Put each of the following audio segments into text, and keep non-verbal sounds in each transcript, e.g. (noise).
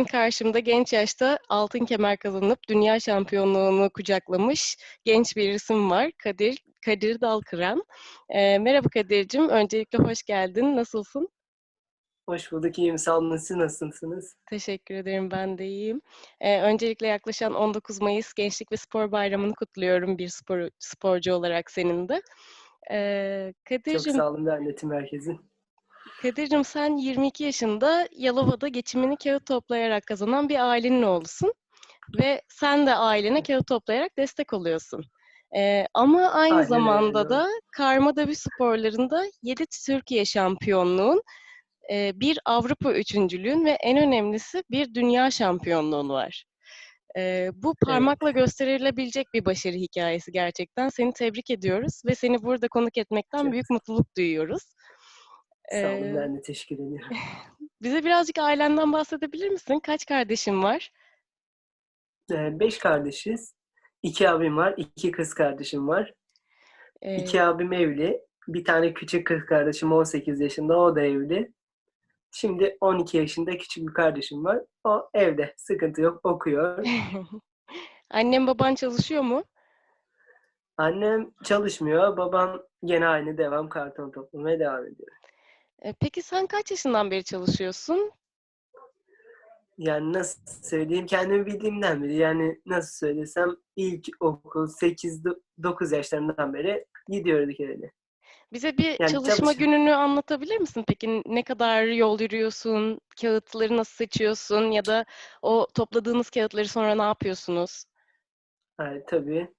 Bugün karşımda genç yaşta altın kemer kazanıp dünya şampiyonluğunu kucaklamış genç bir isim var. Kadir Kadir Dalkıran. Ee, merhaba Kadir'cim. Öncelikle hoş geldin. Nasılsın? Hoş bulduk, iyiyim. Sağ olun. Siz nasılsınız? Teşekkür ederim. Ben de iyiyim. Ee, öncelikle yaklaşan 19 Mayıs Gençlik ve Spor Bayramı'nı kutluyorum bir spor, sporcu olarak senin de. Ee, Çok Kadir'cim, sağ olun Dernetim Merkezi. Kadir'cim sen 22 yaşında Yalova'da geçimini kağıt toplayarak kazanan bir ailenin oğlusun. Ve sen de ailene kağıt toplayarak destek oluyorsun. Ee, ama aynı Aynen zamanda da karma dövüş sporlarında 7 Türkiye şampiyonluğun, bir Avrupa üçüncülüğün ve en önemlisi bir dünya şampiyonluğun var. Ee, bu parmakla gösterilebilecek bir başarı hikayesi gerçekten. Seni tebrik ediyoruz ve seni burada konuk etmekten büyük mutluluk duyuyoruz. Sağ olun. Ee, Ben de teşekkür ediyorum. (laughs) bize birazcık ailenden bahsedebilir misin? Kaç kardeşin var? Ee, beş kardeşiz. İki abim var, iki kız kardeşim var. İki Ee, abim evli. Bir tane küçük kız kardeşim 18 yaşında, o da evli. Şimdi 12 yaşında küçük bir kardeşim var. O evde, sıkıntı yok, okuyor. (laughs) Annem baban çalışıyor mu? Annem çalışmıyor, babam gene aynı devam karton toplamaya devam ediyor. Ee, peki sen kaç yaşından beri çalışıyorsun? Yani nasıl söyleyeyim kendimi bildiğimden beri yani nasıl söylesem ilk okul 8-9 yaşlarından beri gidiyorduk öyle. Bize bir Yani çalışma çalış gününü anlatabilir misin? Peki ne kadar yol yürüyorsun? Kağıtları nasıl seçiyorsun? Ya da o topladığınız kağıtları sonra ne yapıyorsunuz? Ay, tabii.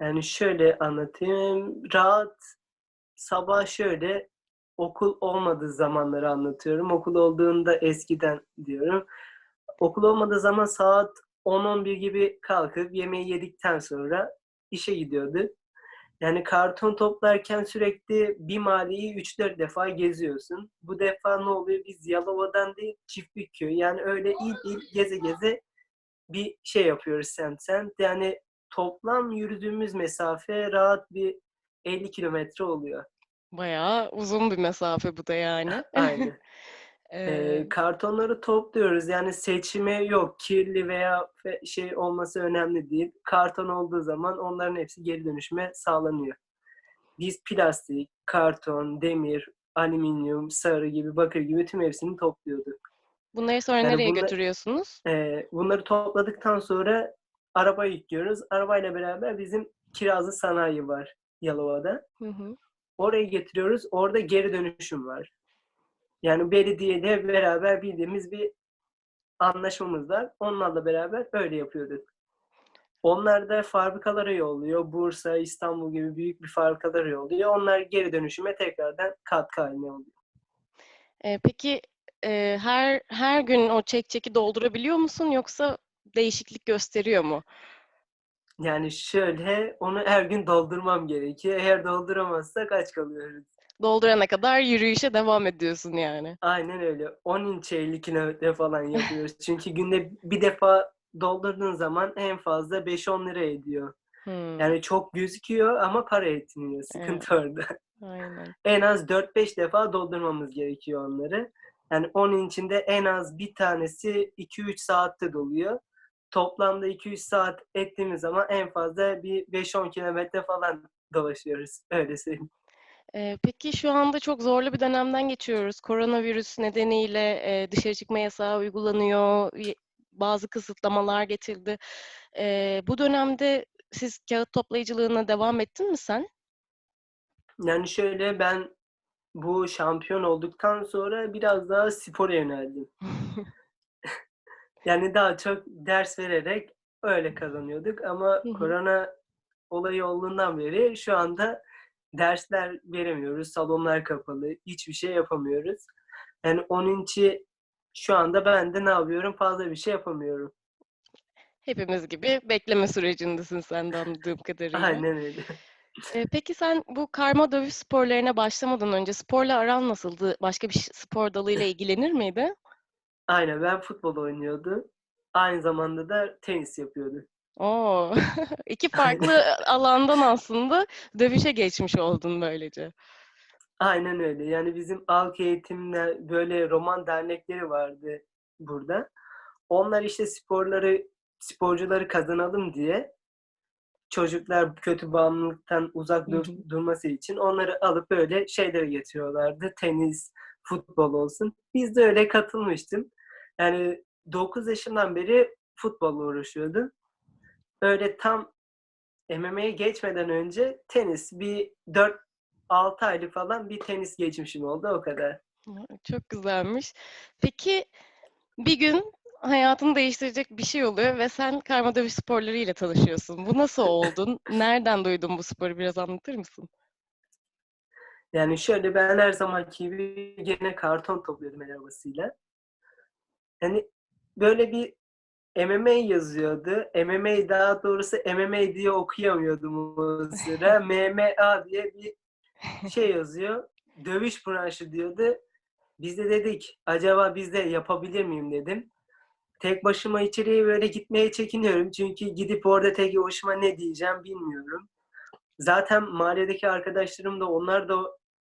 Yani şöyle anlatayım. Rahat sabah şöyle okul olmadığı zamanları anlatıyorum. Okul olduğunda eskiden diyorum. Okul olmadığı zaman saat 10-11 gibi kalkıp yemeği yedikten sonra işe gidiyorduk. Yani karton toplarken sürekli bir mahalleyi 3-4 defa geziyorsun. Bu defa ne oluyor? Biz Yalova'dan değil Çiftlikköy. Yani öyle il il geze geze bir şey yapıyoruz semt semt. Yani toplam yürüdüğümüz mesafe rahat bir 50 kilometre oluyor. Bayağı uzun bir mesafe bu da yani. (laughs) Aynen. (laughs) Ee, kartonları topluyoruz. Yani seçimi yok. Kirli veya fe- şey olması önemli değil. Karton olduğu zaman onların hepsi geri dönüşüme sağlanıyor. Biz plastik, karton, demir, alüminyum, sarı gibi, bakır gibi tüm hepsini topluyorduk. bunları sonra Yani nereye bunla- götürüyorsunuz? Ee, bunları topladıktan sonra arabaya yüklüyoruz. Arabayla beraber bizim kirazlı sanayi var Yalova'da. Hı hı. Oraya getiriyoruz. Orada geri dönüşüm var. Yani belediyeyle beraber bildiğimiz bir anlaşmamız var. Onlarla beraber öyle yapıyorduk. Onlar da fabrikalara yolluyor. Bursa, İstanbul gibi büyük bir fabrikalara yolluyor. Onlar geri dönüşüme tekrardan katkı haline oluyor. Ee, peki e, her her gün o çek çeki doldurabiliyor musun yoksa değişiklik gösteriyor mu? Yani şöyle onu her gün doldurmam gerekiyor. Eğer dolduramazsak aç kalıyoruz. Doldurana kadar yürüyüşe devam ediyorsun yani. Aynen öyle. 10 inç 50 kilometre falan (laughs) yapıyoruz. Çünkü günde bir defa doldurduğun zaman en fazla 5-10 lira ediyor. Hmm, Yani çok gözüküyor ama para etmiyor. Sıkıntı orada. aynen. (laughs) En az 4-5 defa doldurmamız gerekiyor onları. Yani 10 içinde en az bir tanesi 2-3 saatte doluyor. Toplamda 2-3 saat ettiğimiz zaman en fazla bir 5-10 kilometre falan dolaşıyoruz. Öyle söyleyeyim. Ee, peki şu anda çok zorlu bir dönemden geçiyoruz. Koronavirüs nedeniyle e, dışarı çıkma yasağı uygulanıyor. Bazı kısıtlamalar getirdi. Ee, bu dönemde siz kağıt toplayıcılığına devam ettin mi sen? Yani şöyle ben bu şampiyon olduktan sonra biraz daha spora yöneldim. (laughs) Yani daha çok ders vererek öyle kazanıyorduk ama Hı hı. korona olayı olduğundan beri şu anda dersler veremiyoruz. Salonlar kapalı. Hiçbir şey yapamıyoruz. Yani onun için şu anda ben de ne yapıyorum? Fazla bir şey yapamıyorum. Hepimiz gibi bekleme sürecindesin sen de anladığım kadarıyla. Aynen öyle. Peki sen bu karma dövüş sporlarına başlamadan önce sporla aran nasıldı? Başka bir spor dalıyla ilgilenir miydi? Aynen ben futbol oynuyordum. Aynı zamanda da tenis yapıyordum. Oo, (laughs) iki farklı alandan aslında dövüşe geçmiş oldun böylece. Aynen öyle. Yani bizim halk eğitimle böyle roman dernekleri vardı burada. onlar işte sporları sporcuları kazanalım diye çocuklar kötü bağımlılıktan uzak dur- durması için onları alıp böyle şeylere getiriyorlardı. Tenis, futbol olsun. Biz de öyle katılmıştım. Yani 9 yaşından beri futbolla uğraşıyordum. Öyle tam MMA'ye geçmeden önce tenis bir 4-6 aylık falan bir tenis geçmişim oldu o kadar. Çok güzelmiş. Peki bir gün hayatını değiştirecek bir şey oluyor ve sen karma dövüş sporları ile tanışıyorsun. Bu nasıl oldun? Nereden duydun bu sporu? Biraz anlatır mısın? Yani şöyle ben her zamanki gibi gene karton topluyordum el arabasıyla. Yani böyle bir MMA yazıyordu. MMA daha doğrusu MMA diye okuyamıyordum o sıra. (laughs) MMA diye bir şey yazıyor. Dövüş branşı diyordu. Biz de dedik acaba biz de yapabilir miyim dedim. Tek başıma içeriye böyle gitmeye çekiniyorum. Çünkü gidip orada tek başıma ne diyeceğim bilmiyorum. Zaten mahalledeki arkadaşlarım da onlar da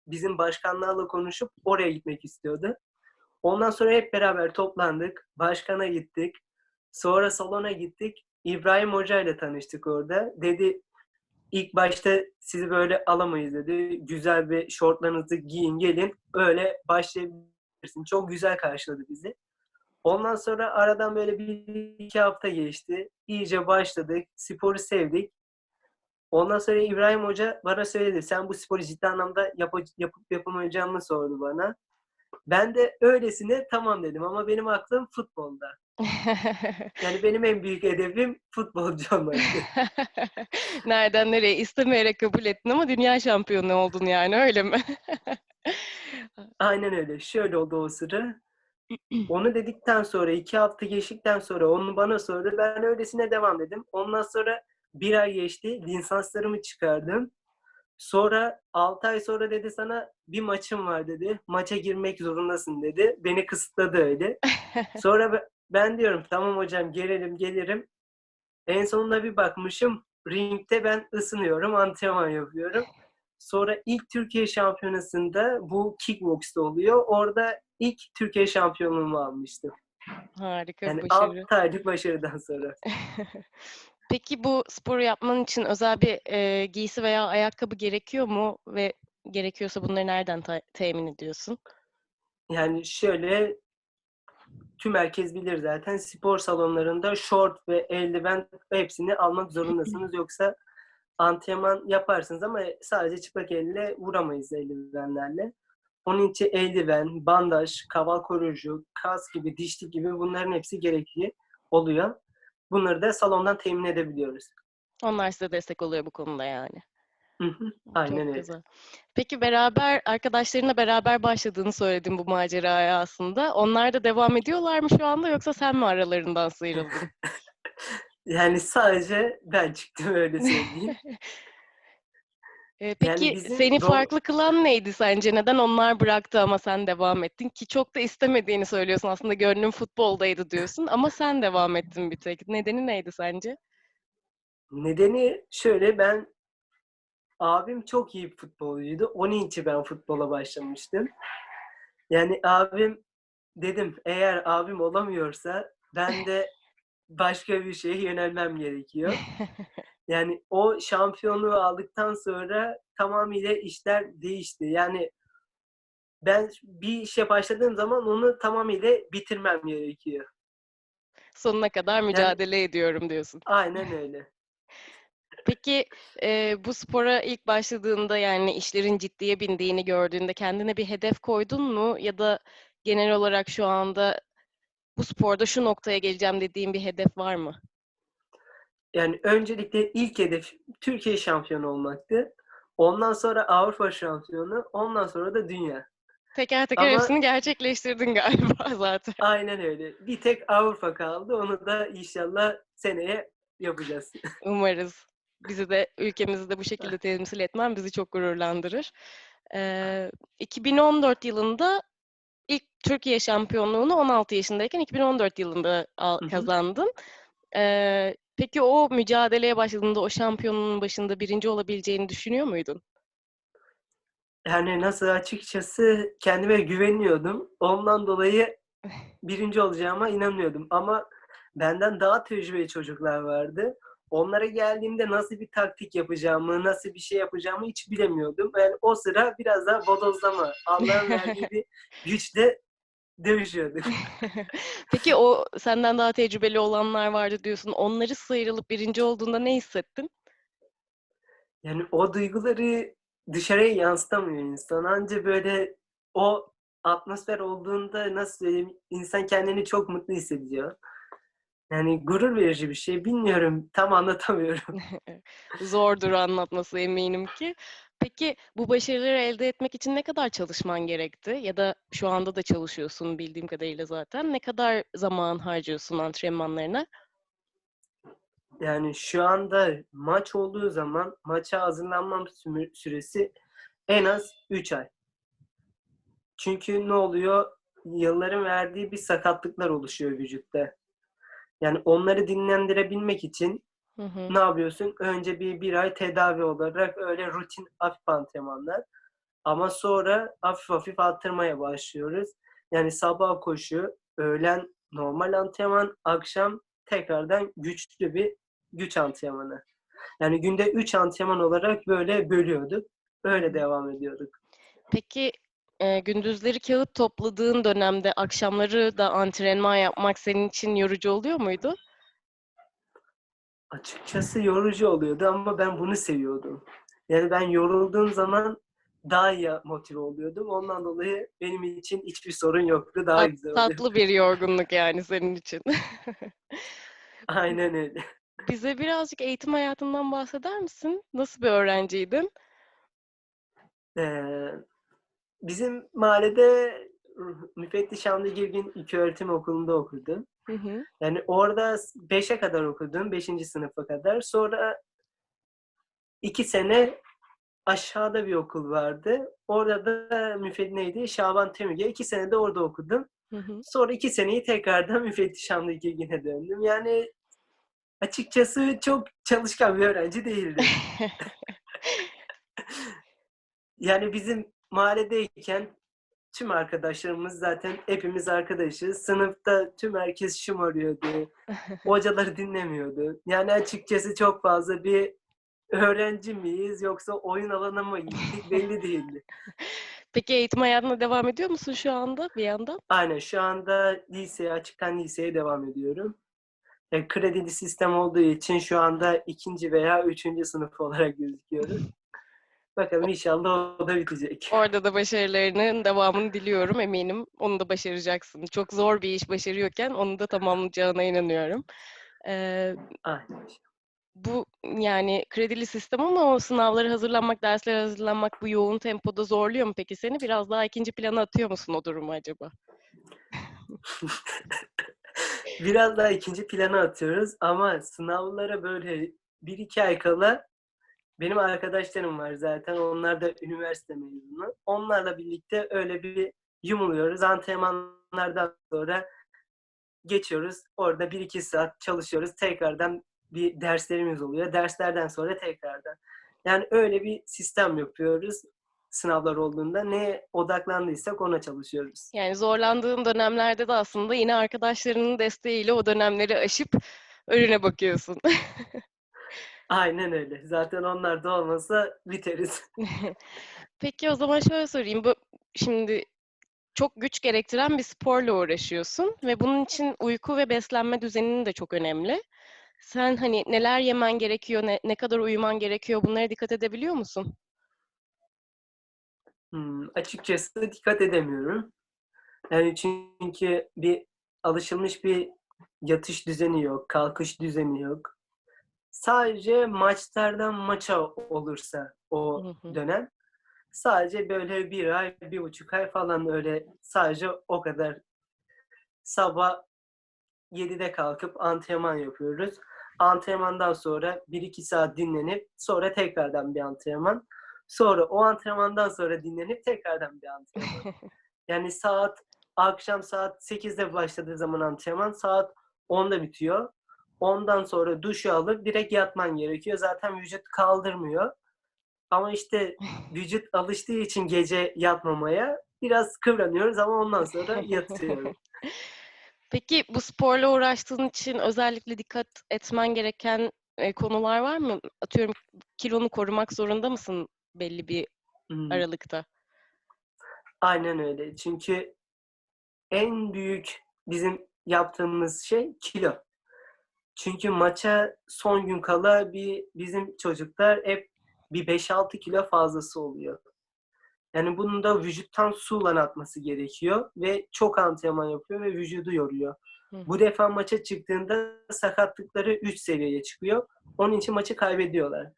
bizim başkanlarla konuşup oraya gitmek istiyordu. Ondan sonra hep beraber toplandık. Başkana gittik. Sonra salona gittik. İbrahim Hoca ile tanıştık orada. Dedi ilk başta sizi böyle alamayız dedi. Güzel bir şortlarınızı giyin gelin. Öyle başlayabilirsin. Çok güzel karşıladı bizi. Ondan sonra aradan böyle bir iki hafta geçti. İyice başladık. Sporu sevdik. Ondan sonra İbrahim Hoca bana söyledi. Sen bu sporu ciddi anlamda yap yapıp yapamayacağımı sordu bana. Ben de öylesine tamam dedim ama benim aklım futbolda. (laughs) Yani benim en büyük hedefim futbolcu olmaktı. (laughs) Nereden nereye istemeyerek kabul ettin ama dünya şampiyonu oldun yani öyle mi? (laughs) Aynen öyle. Şöyle oldu o sıra. (clears throat) Onu dedikten sonra iki hafta geçtikten sonra onu bana sordu. Ben öylesine devam dedim. Ondan sonra bir ay geçti. Lisanslarımı çıkardım. Sonra 6 ay sonra dedi sana bir maçım var dedi. Maça girmek zorundasın dedi. Beni kısıtladı öyle. (laughs) Sonra be- ben diyorum tamam hocam gelelim gelirim. En sonunda bir bakmışım ringde ben ısınıyorum, antrenman yapıyorum. Sonra ilk Türkiye şampiyonasında bu kickbox'ta oluyor. Orada ilk Türkiye şampiyonluğumu almıştım. Harika Yani başarı. 6 aylık başarıdan sonra. (laughs) Peki bu sporu yapman için özel bir e, giysi veya ayakkabı gerekiyor mu ve gerekiyorsa bunları nereden ta- temin ediyorsun? Yani şöyle tüm herkes bilir zaten spor salonlarında şort ve eldiven hepsini almak zorundasınız. Yoksa antrenman yaparsınız ama sadece çıplak elle vuramayız eldivenlerle. Onun için eldiven, bandaj, kaval koruyucu, kas gibi, dişlik gibi bunların hepsi gerekli oluyor. Bunları da salondan temin edebiliyoruz. Onlar size destek oluyor bu konuda yani. Hı hı, Aynen Çok öyle. güzel. Peki beraber arkadaşlarınla beraber başladığını söyledin bu maceraya aslında. Onlar da devam ediyorlar mı şu anda yoksa sen mi aralarından sıyrıldın? (laughs) Yani sadece ben çıktım öyle söyleyeyim. (laughs) Ee, peki bizim seni farklı kılan neydi sence? Neden onlar bıraktı ama sen devam ettin? Ki çok da istemediğini söylüyorsun aslında gönlün futboldaydı diyorsun ama sen devam ettin bir tek. Nedeni neydi sence? Nedeni şöyle ben abim çok iyi futbolcuydu. Onun için ben futbola başlamıştım. Yani abim dedim eğer abim olamıyorsa ben de başka bir şeye yönelmem gerekiyor. (laughs) Yani o şampiyonluğu aldıktan sonra tamamıyla işler değişti. Yani ben bir işe başladığım zaman onu tamamıyla bitirmem gerekiyor. Sonuna kadar mücadele ediyorum diyorsun. Aynen öyle. Peki e, bu spora ilk başladığında yani işlerin ciddiye bindiğini gördüğünde kendine bir hedef koydun mu? Ya da genel olarak şu anda bu sporda şu noktaya geleceğim dediğin bir hedef var mı? Yani öncelikle ilk hedef Türkiye şampiyonu olmaktı. Ondan sonra Avrupa şampiyonu, ondan sonra da dünya. Teker teker Ama- hepsini gerçekleştirdin galiba (laughs) zaten. Aynen öyle. Bir tek Avrupa kaldı. Onu da inşallah seneye yapacağız. (laughs) Umarız. Bizi de ülkemizi de bu şekilde temsil etmen bizi çok gururlandırır. Ee, 2014 yılında ilk Türkiye şampiyonluğunu 16 yaşındayken 2014 yılında al- kazandın. Ee, peki o mücadeleye başladığında o şampiyonluğun başında birinci olabileceğini düşünüyor muydun? Yani nasıl açıkçası kendime güveniyordum. Ondan dolayı birinci olacağıma inanıyordum. Ama benden daha tecrübeli çocuklar vardı. Onlara geldiğimde nasıl bir taktik yapacağımı, nasıl bir şey yapacağımı hiç bilemiyordum. Yani o sıra biraz daha bodozlama, Allah'ın verdiği (laughs) bir güçle dövüşüyorduk. (laughs) Peki o senden daha tecrübeli olanlar vardı diyorsun. Onları sıyrılıp birinci olduğunda ne hissettin? Yani o duyguları dışarıya yansıtamıyor insan. Anca böyle o atmosfer olduğunda nasıl söyleyeyim insan kendini çok mutlu hissediyor. Yani gurur verici bir şey. Bilmiyorum. Tam anlatamıyorum. (laughs) Zordur anlatması eminim ki. Peki bu başarıları elde etmek için ne kadar çalışman gerekti? Ya da şu anda da çalışıyorsun bildiğim kadarıyla zaten. Ne kadar zaman harcıyorsun antrenmanlarına? Yani şu anda maç olduğu zaman maça hazırlanmam süresi en az 3 ay. Çünkü ne oluyor? Yılların verdiği bir sakatlıklar oluşuyor vücutta. Yani onları dinlendirebilmek için Hı hı. ne yapıyorsun? Önce bir bir ay tedavi olarak öyle rutin hafif antrenmanlar. Ama sonra hafif hafif arttırmaya başlıyoruz. Yani sabah koşu, öğlen normal antrenman, akşam tekrardan güçlü bir güç antrenmanı. Yani günde 3 antrenman olarak böyle bölüyorduk. Öyle devam ediyorduk. Peki e, gündüzleri kağıt topladığın dönemde akşamları da antrenman yapmak senin için yorucu oluyor muydu? Açıkçası yorucu oluyordu ama ben bunu seviyordum. Yani ben yorulduğum zaman daha iyi motive oluyordum. Ondan dolayı benim için hiçbir sorun yoktu. Daha Tat- güzel oluyordu. tatlı bir yorgunluk yani senin için. (laughs) Aynen öyle. Bize birazcık eğitim hayatından bahseder misin? Nasıl bir öğrenciydin? Ee, bizim mahallede Müfettiş Hamdi Girgin İlköğretim Okulu'nda okudum. Hı hı. Yani orada 5'e kadar okudum. 5. sınıfa kadar. Sonra 2 sene aşağıda bir okul vardı. Orada da müfettiş neydi? Şaban Temüge. 2 sene de orada okudum. Hı hı. Sonra 2 seneyi tekrardan (laughs) Müfettiş Hamdi Girgin'e döndüm. Yani açıkçası çok çalışkan bir öğrenci değildim. (laughs) (laughs) Yani bizim mahalledeyken tüm arkadaşlarımız zaten hepimiz arkadaşız. Sınıfta tüm herkes şımarıyordu. (laughs) Hocaları dinlemiyordu. Yani açıkçası çok fazla bir öğrenci miyiz yoksa oyun alanına mı gittik belli değildi. (laughs) Peki eğitim hayatına devam ediyor musun şu anda bir yandan? Aynen şu anda liseye, açıktan liseye devam ediyorum. E, kredili sistem olduğu için şu anda ikinci veya üçüncü sınıf olarak gözüküyoruz. Bakalım inşallah o da bitecek. Orada da başarılarının devamını diliyorum. Eminim onu da başaracaksın. Çok zor bir iş başarıyorken onu da tamamlayacağına inanıyorum. Ee, Aynen. bu yani kredili sistem ama o sınavlara hazırlanmak, derslere hazırlanmak bu yoğun tempoda zorluyor mu peki seni? Biraz daha ikinci plana atıyor musun o durumu acaba? (laughs) Biraz daha ikinci plana atıyoruz ama sınavlara böyle bir iki ay kala benim arkadaşlarım var zaten. Onlar da üniversite mezunu. Onlarla birlikte öyle bir yumuluyoruz. Antrenmanlardan sonra geçiyoruz. Orada bir iki saat çalışıyoruz. Tekrardan bir derslerimiz oluyor. Derslerden sonra tekrardan. Yani öyle bir sistem yapıyoruz. Sınavlar olduğunda neye odaklandıysak ona çalışıyoruz. Yani zorlandığın dönemlerde de aslında yine arkadaşlarının desteğiyle o dönemleri aşıp önüne bakıyorsun. (laughs) Aynen öyle. Zaten onlar da olmasa biteriz. (laughs) Peki o zaman şöyle sorayım. Bu şimdi çok güç gerektiren bir sporla uğraşıyorsun ve bunun için uyku ve beslenme düzeninin de çok önemli. Sen hani neler yemen gerekiyor, ne, ne kadar uyuman gerekiyor bunlara dikkat edebiliyor musun? Hmm, açıkçası dikkat edemiyorum. Yani çünkü bir alışılmış bir yatış düzeni yok, kalkış düzeni yok. Sadece maçlardan maça olursa o Hı hı. dönem sadece böyle bir ay, bir buçuk ay falan öyle sadece o kadar sabah 7'de kalkıp antrenman yapıyoruz. Antrenmandan sonra 1-2 saat dinlenip sonra tekrardan bir antrenman. Sonra o antrenmandan sonra dinlenip tekrardan bir antrenman. (laughs) Yani saat akşam saat 8'de başladığı zaman antrenman saat 10'da bitiyor. Ondan sonra duşu alıp direkt yatman gerekiyor. Zaten vücut kaldırmıyor. Ama işte vücut alıştığı için gece yatmamaya biraz kıvranıyoruz ama ondan sonra (laughs) yatıyorum. Peki bu sporla uğraştığın için özellikle dikkat etmen gereken e, konular var mı? Atıyorum kilonu korumak zorunda mısın belli bir Hmm. aralıkta? Aynen öyle. Çünkü en büyük bizim yaptığımız şey kilo. Çünkü maça son gün kala bir bizim çocuklar hep bir 5-6 kilo fazlası oluyor. Yani bunun da vücuttan suyla atması gerekiyor ve çok antrenman yapıyor ve vücudu yoruyor. Hı. Bu defa maça çıktığında sakatlıkları 3 seviyeye çıkıyor. Onun için maçı kaybediyorlar.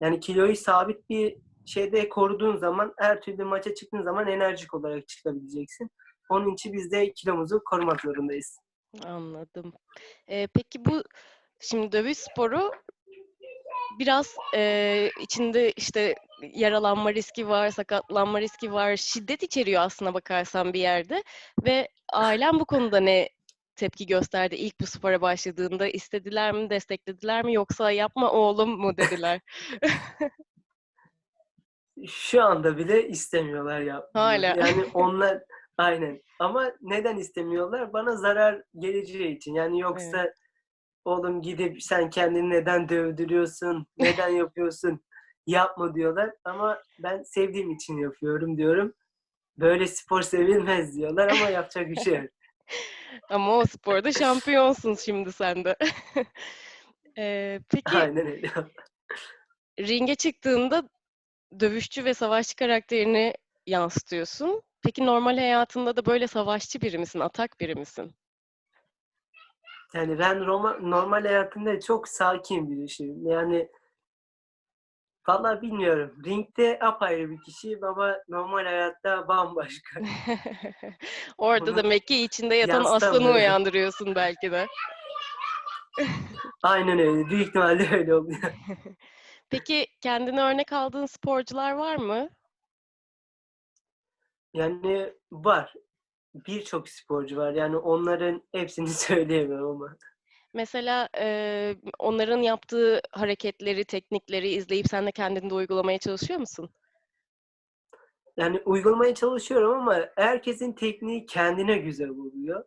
Yani kiloyu sabit bir şeyde koruduğun zaman her türlü maça çıktığın zaman enerjik olarak çıkabileceksin. Onun için biz de kilomuzu korumak zorundayız. Anladım. Ee, peki bu şimdi dövüş sporu biraz e, içinde işte yaralanma riski var, sakatlanma riski var, şiddet içeriyor aslına bakarsan bir yerde ve ailen bu konuda ne tepki gösterdi ilk bu spora başladığında istediler mi, desteklediler mi yoksa yapma oğlum mu dediler? (laughs) Şu anda bile istemiyorlar ya. Hala. Yani onlar aynen. Ama neden istemiyorlar? Bana zarar geleceği için. Yani yoksa oğlum gidip sen kendini neden dövdürüyorsun? Neden yapıyorsun? Yapma diyorlar. Ama ben sevdiğim için yapıyorum diyorum. Böyle spor sevilmez diyorlar ama yapacak bir şey yok. (laughs) Ama o sporda şampiyonsun şimdi sen de. (laughs) Ee, peki Aynen öyle. ringe çıktığında dövüşçü ve savaşçı karakterini yansıtıyorsun. Peki normal hayatında da böyle savaşçı biri misin, atak biri misin? Yani ben Roma, normal hayatımda çok sakin bir kişiyim. Yani vallahi bilmiyorum. Ringde apayrı bir kişiyim ama normal hayatta bambaşka. (laughs) Orada Bunu demek ki içinde yatan aslanı uyandırıyorsun belki de. Aynen öyle. Büyük ihtimalle öyle oluyor. (laughs) Peki kendine örnek aldığın sporcular var mı? Yani var. Birçok sporcu var. Yani onların hepsini (laughs) söyleyemem ama. Mesela eee, onların yaptığı hareketleri, teknikleri izleyip sen de kendinde uygulamaya çalışıyor musun? Yani uygulamaya çalışıyorum ama herkesin tekniği kendine güzel oluyor.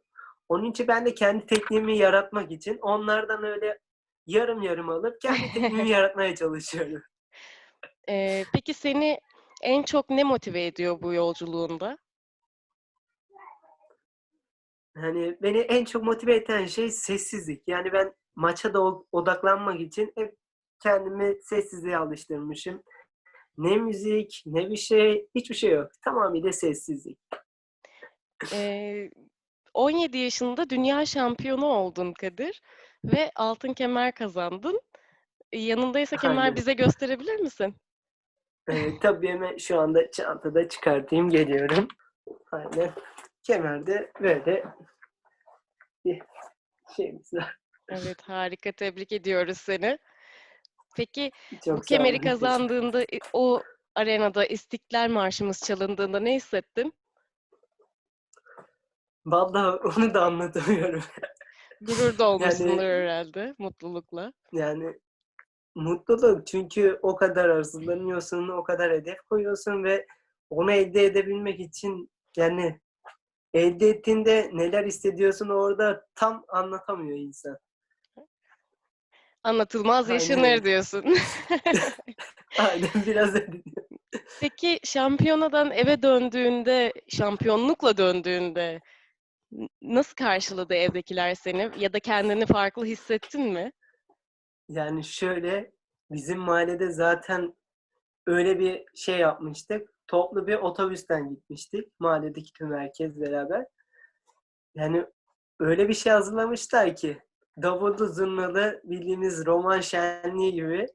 Onun için ben de kendi tekniğimi yaratmak için onlardan öyle yarım yarım alıp kendi tekniğimi (laughs) yaratmaya çalışıyorum. Eee, peki seni en çok ne motive ediyor bu yolculuğunda? Hani beni en çok motive eden şey sessizlik. Yani ben maça da odaklanmak için hep kendimi sessizliğe alıştırmışım. Ne müzik, ne bir şey, hiçbir şey yok. Tamamıyla sessizlik. Eee, 17 yaşında dünya şampiyonu oldun Kadir ve altın kemer kazandın. Yanındaysa kemer Aynen. bize gösterebilir misin? Ee, tabii hemen şu anda çantada çıkartayım geliyorum. Aynen. Kemerde böyle bir şeyimiz var. Evet, harika. Tebrik ediyoruz seni. Peki bu Çok sağ kemeri olun. Kazandığında o arenada İstiklal Marşımız çalındığında ne hissettin? Vallahi onu da anlatamıyorum. Gurur da olmuşsundur Yani- herhalde, mutlulukla. Yani mutluluk çünkü o kadar hazırlanıyorsun, o kadar hedef koyuyorsun ve onu elde edebilmek için yani elde ettiğinde neler hissediyorsun orada tam anlatamıyor insan. Anlatılmaz Aynen yaşanır diyorsun. (laughs) Aynen biraz öyle. Peki şampiyonadan eve döndüğünde, şampiyonlukla döndüğünde nasıl karşıladı evdekiler seni ya da kendini farklı hissettin mi? Yani şöyle bizim mahallede zaten öyle bir şey yapmıştık. Toplu bir otobüsten gitmiştik. Mahalledeki tüm herkes beraber. Yani öyle bir şey hazırlamışlar ki davullu zurnalı bildiğiniz roman şenliği gibi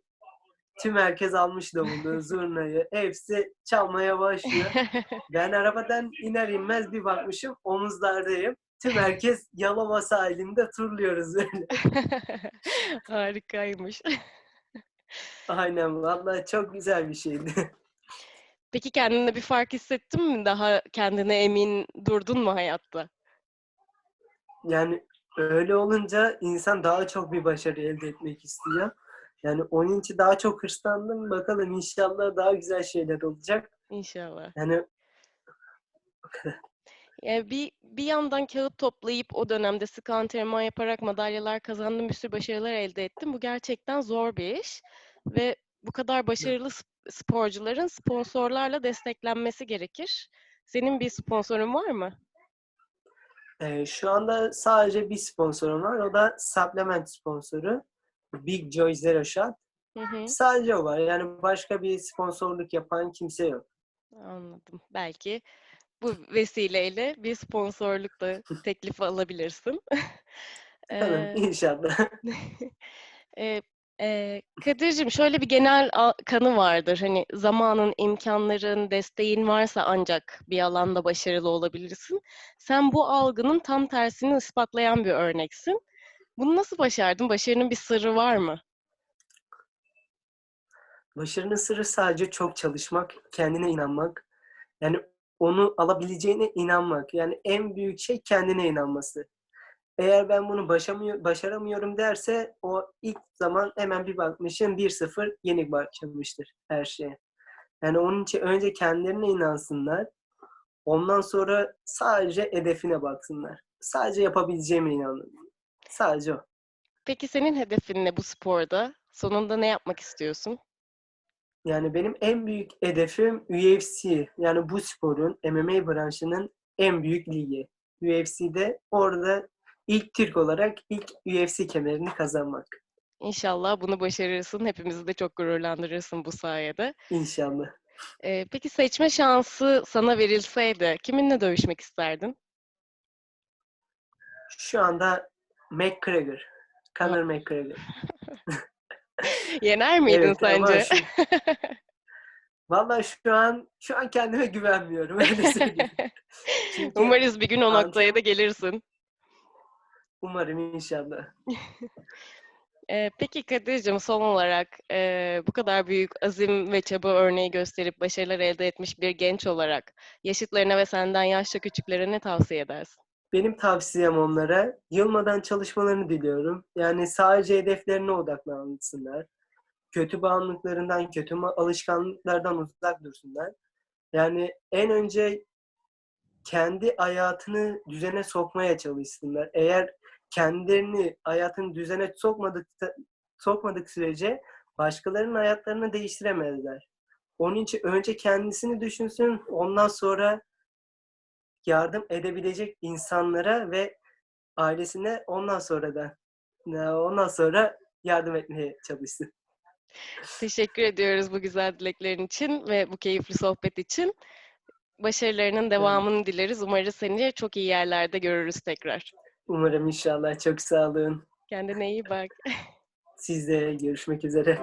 tüm herkes almış davulu, (laughs) zurnayı. Hepsi çalmaya başlıyor. (laughs) Ben arabadan iner inmez bir bakmışım omuzlardayım. Tüm herkes Yalova sahilinde turluyoruz böyle. (laughs) Harikaymış. Aynen vallahi çok güzel bir şeydi. Peki kendinde bir fark hissettin mi? Daha kendine emin durdun mu hayatta? Yani öyle olunca insan daha çok bir başarı elde etmek istiyor. Yani onun için daha çok hırslandım. Bakalım inşallah daha güzel şeyler olacak. İnşallah. Yani Eee, bir bir yandan kağıt toplayıp o dönemde sıkı antrenman yaparak madalyalar kazandın, bir sürü başarılar elde ettin. Bu gerçekten zor bir iş ve bu kadar başarılı sp sporcuların sponsorlarla desteklenmesi gerekir. Senin bir sponsorun var mı? Eee, şu anda sadece bir sponsorum var. O da supplement sponsoru. Big Joy Zero Shot. Hı hı. Sadece o var. Yani başka bir sponsorluk yapan kimse yok. Anladım. Belki bu vesileyle bir sponsorluk da teklifi alabilirsin. (laughs) Tamam, inşallah. (laughs) Eee, Kadir'cim şöyle bir genel kanı vardır. Hani zamanın, imkânların, desteğin varsa ancak bir alanda başarılı olabilirsin. Sen bu algının tam tersini ispatlayan bir örneksin. Bunu nasıl başardın? Başarının bir sırrı var mı? Başarının sırrı sadece çok çalışmak, kendine inanmak. Yani onu alabileceğine inanmak. Yani en büyük şey kendine inanması. Eğer ben bunu başamıyor başaramıyorum derse o ilk zaman hemen bir bakmışım 1-0 yenik başlamıştır her şeye. Yani onun için önce kendilerine inansınlar. Ondan sonra sadece hedefine baksınlar. Sadece yapabileceğime inanın. Sadece o. Peki senin hedefin ne bu sporda? Sonunda ne yapmak istiyorsun? Yani benim en büyük hedefim UFC. Yani bu sporun, MMA branşının en büyük ligi. UFC'de orada ilk Türk olarak ilk UFC kemerini kazanmak. İnşallah bunu başarırsın. Hepimizi de çok gururlandırırsın bu sayede. İnşallah. Eee, peki seçme şansı sana verilseydi kiminle dövüşmek isterdin? Şu anda McGregor. Conor McGregor. (laughs) (laughs) Yener miydin Evet sence? şu (laughs) Vallahi şu an şu an kendime güvenmiyorum öyle söyleyeyim. (laughs) Çünkü Umarız bir gün o noktaya da gelirsin. Umarım inşallah. Peki Kadir'cim son olarak, bu kadar büyük azim ve çaba örneği gösterip başarılar elde etmiş bir genç olarak yaşıtlarına ve senden yaşça küçüklere ne tavsiye edersin? Benim tavsiyem onlara yılmadan çalışmalarını diliyorum. Yani sadece hedeflerine odaklansınlar. Kötü bağımlılıklarından, kötü alışkanlıklardan uzak dursunlar. Yani en önce kendi hayatını düzene sokmaya çalışsınlar. Eğer kendilerini hayatını düzene sokmadıkta sokmadık sürece başkalarının hayatlarını değiştiremezler. Onun için önce kendisini düşünsün, ondan sonra yardım edebilecek insanlara ve ailesine ondan sonra da ondan sonra yardım etmeye çalışsın. Teşekkür ediyoruz bu güzel dileklerin için ve bu keyifli sohbet için. Başarılarının Evet. devamını dileriz. Umarız seni çok iyi yerlerde görürüz tekrar. Umarım inşallah. Çok sağ olun. Kendine iyi bak. Siz de görüşmek üzere.